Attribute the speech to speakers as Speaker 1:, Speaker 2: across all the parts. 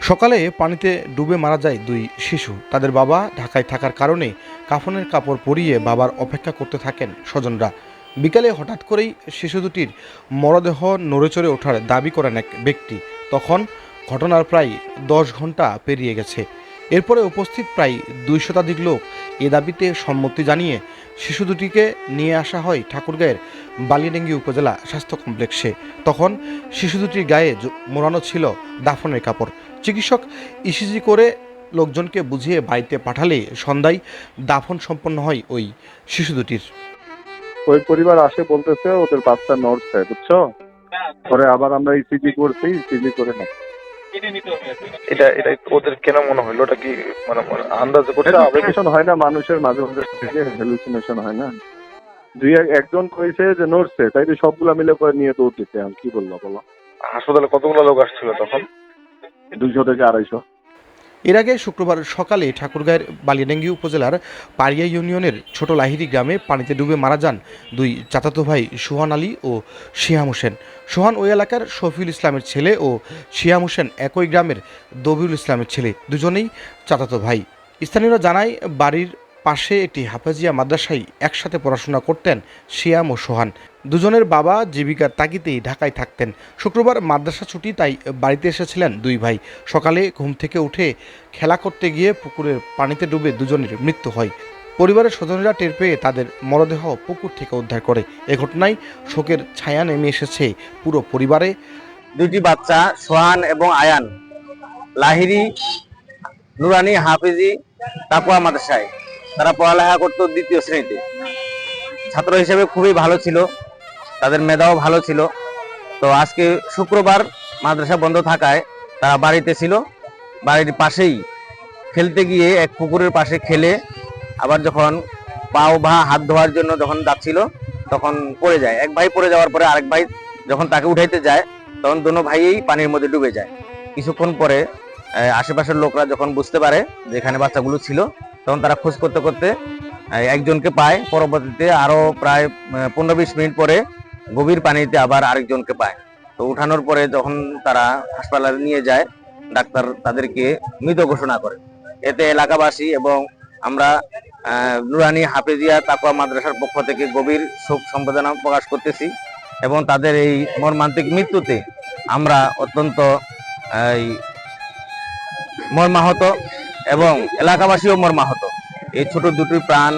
Speaker 1: সকালে পানিতে ডুবে মারা যায় দুই শিশু। তাদের বাবা ঢাকায় থাকার কারণে কাফনের কাপড় পরিয়ে বাবার অপেক্ষা করতে থাকেন স্বজনরা। বিকালে হঠাৎ করেই শিশু দুটির মরদেহ নড়েচড়ে ওঠার দাবি করেন এক ব্যক্তি। তখন ঘটনার প্রায় দশ ঘণ্টা পেরিয়ে গেছে। এরপরে উপস্থিত প্রায় দুই শতাধিক লোক এ দাবিতে সম্মতি জানিয়ে শিশু দুটিকে নিয়ে আসা হয় ঠাকুরগাঁয়ের বালিডেঙ্গি উপজেলা স্বাস্থ্য কমপ্লেক্সে। তখন শিশু দুটির গায়ে মোড়ানো ছিল দাফনের কাপড়। চিকিৎসক ইসিজি করে লোকজনকে বুঝিয়ে বাড়িতে পাঠালে সন্ধ্যায় দাফন সম্পন্ন হয় ওই শিশু দুটির।
Speaker 2: ওই পরিবার আসে বলতেছে, ওদের বাচ্চা নড়ছে, বুঝছ? পরে আবার আমরা ইসিজি করছি, ইসিজি করে না
Speaker 3: এটা এটা ওদের কেন মনে হলো ওটা কি মানে মানে আন্দাজে করতে
Speaker 2: হ্যালুসিনেশন হয় না মানুষের মাঝে মাঝে হ্যালুসিনেশন হয় না। দুই এক- একজন কইছে যে নড়ছে তাই তো সবগুলা মিলে করে নিয়ে দৌড় দিতে আমি কি বলল বলো?
Speaker 3: হাসপাতালে কতগুলো লোক আসছিল তখন?
Speaker 2: দুইশো থেকে আড়াইশো।
Speaker 1: এর আগে শুক্রবার সকালে ঠাকুরগাঁয়ের বালিয়াডাঙ্গি উপজেলার পাড়িয়া ইউনিয়নের ছোট লাহিরি গ্রামে পানিতে ডুবে মারা যান দুই চাচাতো ভাই সুহান আলী ও শিয়াম হোসেন। সোহান ওই এলাকার শফিউল ইসলামের ছেলে ও শিয়াম হোসেন একই গ্রামের দবিউল ইসলামের ছেলে, দুজনেই চাচাতো ভাই। স্থানীয়রা জানায়, বাড়ির পাশে একটি হাফেজিয়া মাদ্রাসায় একসাথে পড়াশোনা করতেন শিয়াম ও সোহান। দুজনের বাবা জীবিকার তাগিদেই ঢাকায় থাকতেন। শুক্রবার মাদ্রাসা ছুটি, তাই বাড়িতে এসেছিলেন দুই ভাই। সকালে ঘুম থেকে উঠে খেলা করতে গিয়ে পুকুরের পানিতে ডুবে দুজনের মৃত্যু হয়। পরিবারের স্বজনেরা টের পেয়ে তাদের মরদেহ পুকুর থেকে উদ্ধার করে। এ ঘটনায় শোকের ছায়া নেমে এসেছে পুরো পরিবারে।
Speaker 4: দুটি বাচ্চা, সোহান এবং আয়ান। লাহিরি নুরানি, হাফিজি, তাকুয়া মাদ্রাসায়। তারা পড়ালেখা করতো দ্বিতীয় শ্রেণীতে। ছাত্র হিসেবে খুবই ভালো ছিল। তাদের মেধাও ভালো ছিল। তো আজকে শুক্রবার মাদ্রাসা বন্ধ থাকায় তারা বাড়িতে ছিল। বাড়ির পাশেই খেলতে গিয়ে এক পুকুরের পাশে খেলে আবার যখন পাও বা হাত ধোয়ার জন্য যখন যাচ্ছিল, তখন পড়ে যায়। এক ভাই পড়ে যাওয়ার পরে আরেক ভাই যখন তাকে উঠাইতে যায়, তখন দোনো ভাইয়েই পানির মধ্যে ডুবে যায়। কিছুক্ষণ পরে আশেপাশের লোকরা যখন বুঝতে পারে যে এখানে বাচ্চাগুলো ছিল, তখন তারা খোঁজ করতে করতে একজনকে পায়। পরবর্তীতে আরও প্রায় পনেরো বিশ মিনিট পরে গভীর পানিতে আবার আরেকজনকে পায়। তো উঠানোর পরে যখন তারা হাসপাতালে নিয়ে যায়, ডাক্তার তাদেরকে মৃত ঘোষণা করে। এতে এলাকাবাসী এবং আমরা নুরানি হাফেজিয়া তাকুয়া মাদ্রাসার পক্ষ থেকে গভীর শোক সম্বেদনা প্রকাশ করতেছি এবং তাদের এই মর্মান্তিক মৃত্যুতে আমরা অত্যন্ত মর্মাহত এবং এলাকাবাসীও মর্মাহত। এই ছোট দুটি প্রাণ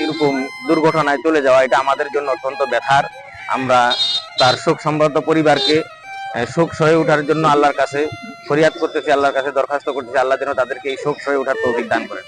Speaker 4: এরকম দুর্ঘটনায় চলে যাওয়া, এটা আমাদের জন্য অত্যন্ত ব্যথার। আমরা তার শোক সম্ভ্রান্ত পরিবারকে শোক সয়ে ওঠার জন্য আল্লাহর কাছে, ফরিয়াদ করতেছি, আল্লাহর কাছে দরখাস্ত করতেছি, আল্লাহ যেন তাদেরকে এই শোক সয়ে ওঠার তৌফিক দান করেন।